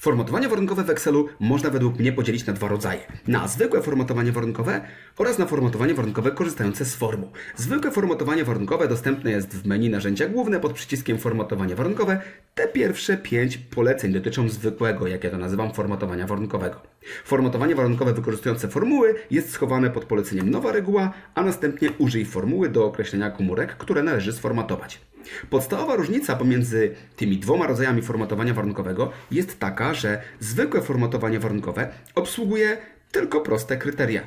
Formatowanie warunkowe w Excelu można według mnie podzielić na dwa rodzaje. Na zwykłe formatowanie warunkowe oraz na formatowanie warunkowe korzystające z formuł. Zwykłe formatowanie warunkowe dostępne jest w menu narzędzia główne pod przyciskiem formatowanie warunkowe. Te pierwsze pięć poleceń dotyczą zwykłego, jak ja to nazywam, formatowania warunkowego. Formatowanie warunkowe wykorzystujące formuły jest schowane pod poleceniem nowa reguła, a następnie użyj formuły do określenia komórek, które należy sformatować. Podstawowa różnica pomiędzy tymi dwoma rodzajami formatowania warunkowego jest taka, że zwykłe formatowanie warunkowe obsługuje tylko proste kryteria.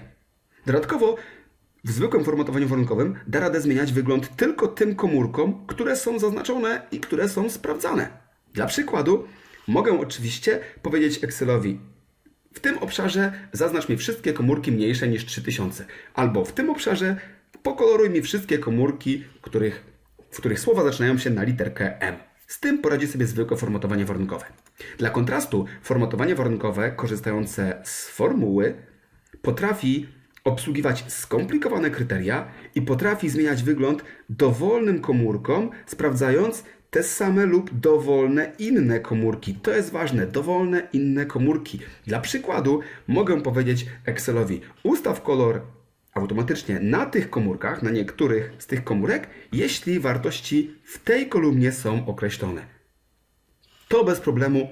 Dodatkowo w zwykłym formatowaniu warunkowym da radę zmieniać wygląd tylko tym komórkom, które są zaznaczone i które są sprawdzane. Dla przykładu mogę oczywiście powiedzieć Excelowi w tym obszarze zaznacz mi wszystkie komórki mniejsze niż 3000 albo w tym obszarze pokoloruj mi wszystkie komórki, których w których słowa zaczynają się na literkę M. Z tym poradzi sobie zwykłe formatowanie warunkowe. Dla kontrastu, formatowanie warunkowe korzystające z formuły potrafi obsługiwać skomplikowane kryteria i potrafi zmieniać wygląd dowolnym komórkom, sprawdzając te same lub dowolne inne komórki. To jest ważne, dowolne inne komórki. Dla przykładu mogę powiedzieć Excelowi ustaw kolor automatycznie na tych komórkach, na niektórych z tych komórek, jeśli wartości w tej kolumnie są określone. To bez problemu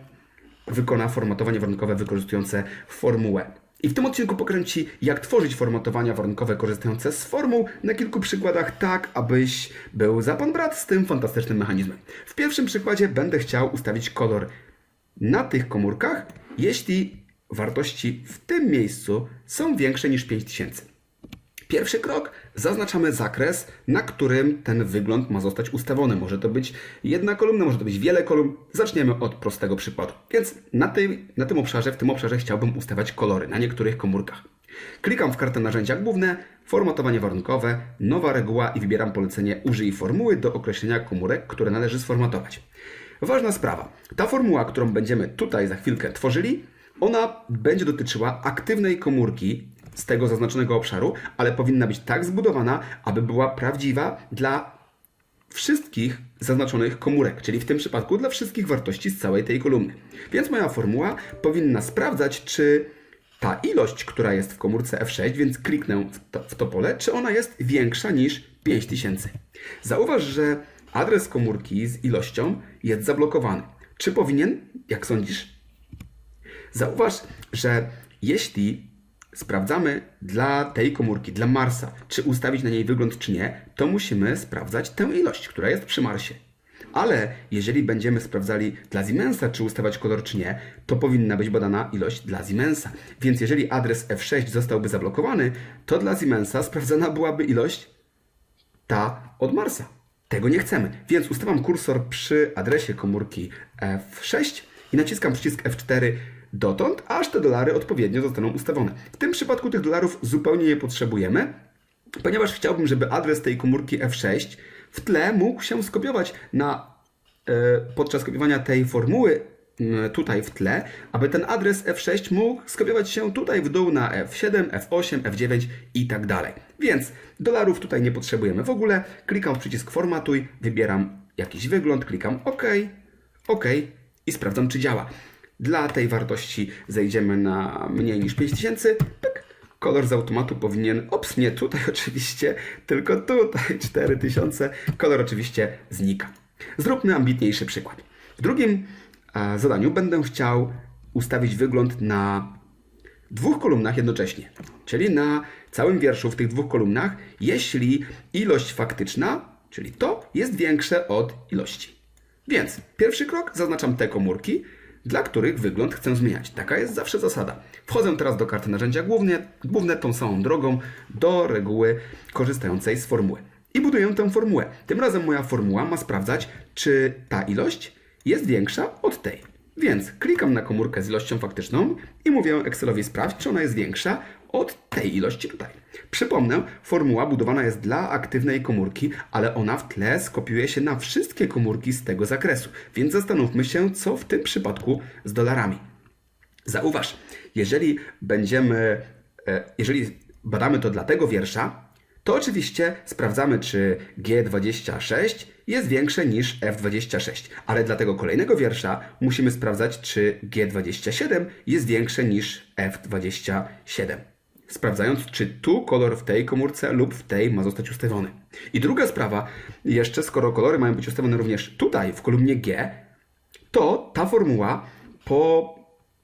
wykona formatowanie warunkowe wykorzystujące formułę. I w tym odcinku pokręci, jak tworzyć formatowania warunkowe korzystające z formuł na kilku przykładach, tak abyś był za pan brat z tym fantastycznym mechanizmem. W pierwszym przykładzie będę chciał ustawić kolor na tych komórkach, jeśli wartości w tym miejscu są większe niż 5000. Pierwszy krok, zaznaczamy zakres, na którym ten wygląd ma zostać ustawiony. Może to być jedna kolumna, może to być wiele kolumn. Zaczniemy od prostego przykładu. Więc na, tej, na tym obszarze, w tym obszarze chciałbym ustawiać kolory na niektórych komórkach. Klikam w kartę narzędzia główne, formatowanie warunkowe, nowa reguła i wybieram polecenie użyj formuły do określenia komórek, które należy sformatować. Ważna sprawa. Ta formuła, którą będziemy tutaj za chwilkę tworzyli, ona będzie dotyczyła aktywnej komórki z tego zaznaczonego obszaru, ale powinna być tak zbudowana, aby była prawdziwa dla wszystkich zaznaczonych komórek, czyli w tym przypadku dla wszystkich wartości z całej tej kolumny. Więc moja formuła powinna sprawdzać, czy ta ilość, która jest w komórce F6, więc kliknę w to, w to pole, czy ona jest większa niż 5000. Zauważ, że adres komórki z ilością jest zablokowany. Czy powinien? Jak sądzisz? Zauważ, że jeśli sprawdzamy dla tej komórki, dla Marsa, czy ustawić na niej wygląd, czy nie, to musimy sprawdzać tę ilość, która jest przy Marsie. Ale jeżeli będziemy sprawdzali dla Siemensa, czy ustawiać kolor, czy nie, to powinna być badana ilość dla Siemensa. Więc jeżeli adres F6 zostałby zablokowany, to dla Siemensa sprawdzana byłaby ilość ta od Marsa. Tego nie chcemy. Więc ustawiam kursor przy adresie komórki F6 i naciskam przycisk F4 dotąd, aż te dolary odpowiednio zostaną ustawione. W tym przypadku tych dolarów zupełnie nie potrzebujemy, ponieważ chciałbym, żeby adres tej komórki F6 w tle mógł się skopiować na, e, podczas kopiowania tej formuły m, tutaj w tle, aby ten adres F6 mógł skopiować się tutaj w dół na F7, F8, F9 i tak dalej. Więc dolarów tutaj nie potrzebujemy w ogóle. Klikam w przycisk formatuj, wybieram jakiś wygląd, klikam OK, OK i sprawdzam, czy działa. Dla tej wartości zejdziemy na mniej niż 5000. Pyk. Kolor z automatu powinien, ops, nie tutaj oczywiście, tylko tutaj 4000. Kolor oczywiście znika. Zróbmy ambitniejszy przykład. W drugim e, zadaniu będę chciał ustawić wygląd na dwóch kolumnach jednocześnie, czyli na całym wierszu w tych dwóch kolumnach, jeśli ilość faktyczna, czyli to, jest większe od ilości. Więc pierwszy krok zaznaczam te komórki, dla których wygląd chcę zmieniać. Taka jest zawsze zasada. Wchodzę teraz do karty narzędzia główne, główne tą samą drogą do reguły korzystającej z formuły. I buduję tę formułę. Tym razem moja formuła ma sprawdzać, czy ta ilość jest większa od tej. Więc klikam na komórkę z ilością faktyczną i mówię Excelowi sprawdź, czy ona jest większa od tej ilości tutaj. Przypomnę, formuła budowana jest dla aktywnej komórki, ale ona w tle skopiuje się na wszystkie komórki z tego zakresu. Więc zastanówmy się, co w tym przypadku z dolarami. Zauważ, jeżeli będziemy, e, jeżeli badamy to dla tego wiersza, to oczywiście sprawdzamy, czy G26 jest większe niż F26. Ale dla tego kolejnego wiersza musimy sprawdzać, czy G27 jest większe niż F27. Sprawdzając, czy tu kolor w tej komórce lub w tej ma zostać ustawiony. I druga sprawa, jeszcze skoro kolory mają być ustawione również tutaj, w kolumnie G, to ta formuła po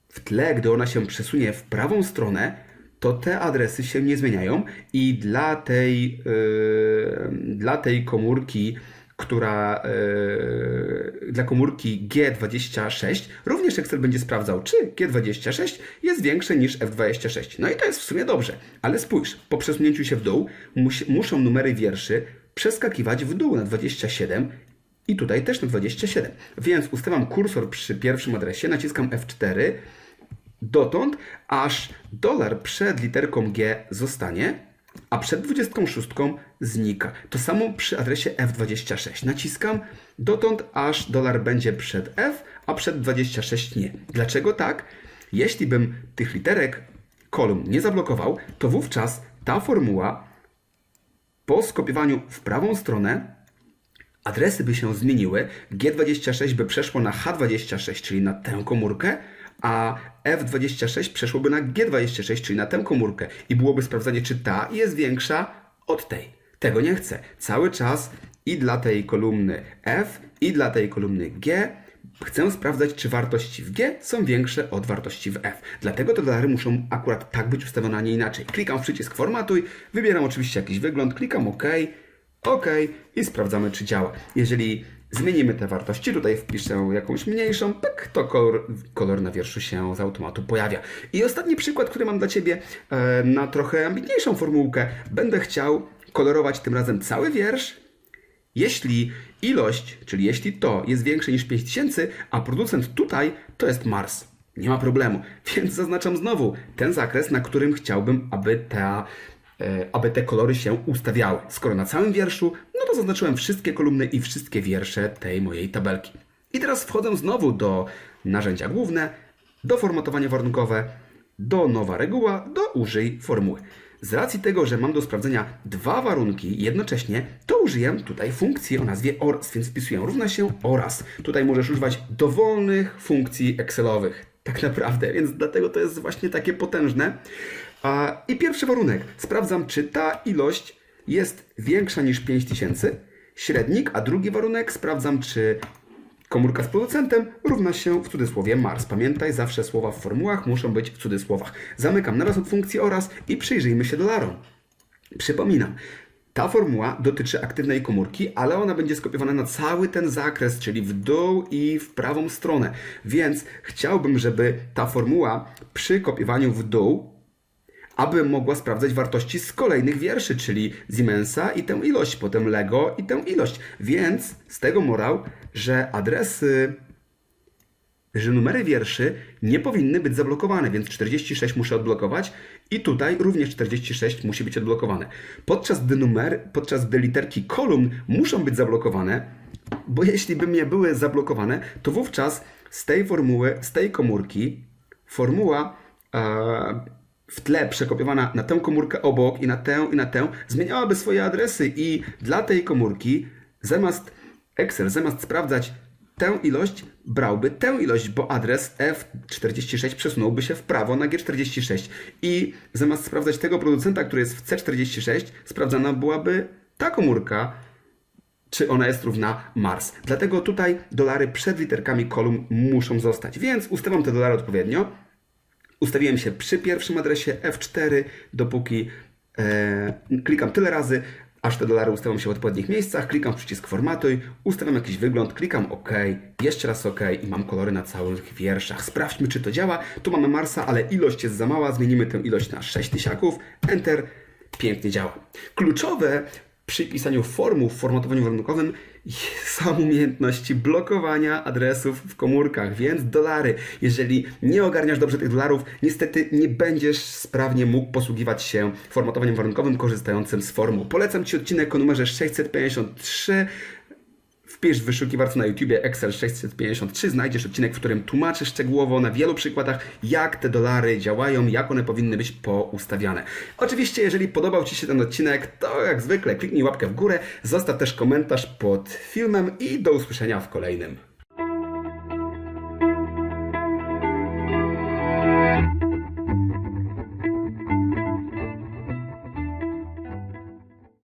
w tle, gdy ona się przesunie w prawą stronę, to te adresy się nie zmieniają i dla tej, yy, dla tej komórki, która yy, dla komórki G26 również Excel będzie sprawdzał, czy G26 jest większe niż F26. No i to jest w sumie dobrze, ale spójrz, po przesunięciu się w dół musi, muszą numery wierszy przeskakiwać w dół na 27 i tutaj też na 27. Więc ustawiam kursor przy pierwszym adresie, naciskam F4 dotąd, aż dolar przed literką G zostanie, a przed 26 znika. To samo przy adresie F26. Naciskam dotąd, aż dolar będzie przed F, a przed 26 nie. Dlaczego tak? Jeśli bym tych literek kolumn nie zablokował, to wówczas ta formuła po skopiowaniu w prawą stronę adresy by się zmieniły, G26 by przeszło na H26, czyli na tę komórkę, a F26 przeszłoby na G26, czyli na tę komórkę i byłoby sprawdzanie, czy ta jest większa od tej. Tego nie chcę. Cały czas i dla tej kolumny F, i dla tej kolumny G chcę sprawdzać, czy wartości w G są większe od wartości w F. Dlatego te dolary muszą akurat tak być ustawione, a nie inaczej. Klikam w przycisk formatuj, wybieram oczywiście jakiś wygląd, klikam OK, OK i sprawdzamy, czy działa. Jeżeli zmienimy te wartości, tutaj wpiszę jakąś mniejszą, tak, to kolor, kolor na wierszu się z automatu pojawia. I ostatni przykład, który mam dla Ciebie e, na trochę ambitniejszą formułkę. Będę chciał kolorować tym razem cały wiersz, jeśli ilość, czyli jeśli to jest większe niż 5000, a producent tutaj to jest Mars. Nie ma problemu. Więc zaznaczam znowu ten zakres, na którym chciałbym, aby ta aby te kolory się ustawiały. Skoro na całym wierszu, no to zaznaczyłem wszystkie kolumny i wszystkie wiersze tej mojej tabelki. I teraz wchodzę znowu do narzędzia główne, do formatowania warunkowe, do nowa reguła, do użyj formuły. Z racji tego, że mam do sprawdzenia dwa warunki jednocześnie, to użyję tutaj funkcji o nazwie ORAS, więc wpisuję równa się ORAS. Tutaj możesz używać dowolnych funkcji Excelowych, tak naprawdę, więc dlatego to jest właśnie takie potężne. A, I pierwszy warunek. Sprawdzam, czy ta ilość jest większa niż 5000, średnik, a drugi warunek sprawdzam, czy komórka z producentem równa się w cudzysłowie Mars. Pamiętaj, zawsze słowa w formułach muszą być w cudzysłowach. Zamykam naraz od funkcji oraz i przyjrzyjmy się dolarom. Przypominam, ta formuła dotyczy aktywnej komórki, ale ona będzie skopiowana na cały ten zakres, czyli w dół i w prawą stronę. Więc chciałbym, żeby ta formuła przy kopiowaniu w dół aby mogła sprawdzać wartości z kolejnych wierszy, czyli Siemensa i tę ilość, potem Lego i tę ilość. Więc z tego morał, że adresy, że numery wierszy nie powinny być zablokowane, więc 46 muszę odblokować i tutaj również 46 musi być odblokowane. Podczas gdy numer, podczas gdy literki kolumn muszą być zablokowane, bo jeśli by nie były zablokowane, to wówczas z tej formuły, z tej komórki formuła e, w tle przekopiowana na tę komórkę obok i na tę i na tę, zmieniałaby swoje adresy i dla tej komórki zamiast Excel, zamiast sprawdzać tę ilość, brałby tę ilość, bo adres F46 przesunąłby się w prawo na G46 i zamiast sprawdzać tego producenta, który jest w C46, sprawdzana byłaby ta komórka, czy ona jest równa Mars. Dlatego tutaj dolary przed literkami kolumn muszą zostać, więc ustawiam te dolary odpowiednio. Ustawiłem się przy pierwszym adresie F4, dopóki e, klikam tyle razy, aż te dolary ustawią się w odpowiednich miejscach, klikam w przycisk formatuj, ustawiam jakiś wygląd, klikam OK, jeszcze raz OK i mam kolory na całych wierszach. Sprawdźmy, czy to działa. Tu mamy Marsa, ale ilość jest za mała, zmienimy tę ilość na 6000, Enter, pięknie działa. Kluczowe przy pisaniu formuł w formatowaniu warunkowym są umiejętności blokowania adresów w komórkach, więc dolary. Jeżeli nie ogarniasz dobrze tych dolarów, niestety nie będziesz sprawnie mógł posługiwać się formatowaniem warunkowym korzystającym z formuł. Polecam Ci odcinek o numerze 653 Wpisz w wyszukiwarce na YouTubie Excel 653, znajdziesz odcinek, w którym tłumaczę szczegółowo na wielu przykładach, jak te dolary działają, jak one powinny być poustawiane. Oczywiście, jeżeli podobał Ci się ten odcinek, to jak zwykle kliknij łapkę w górę, zostaw też komentarz pod filmem i do usłyszenia w kolejnym.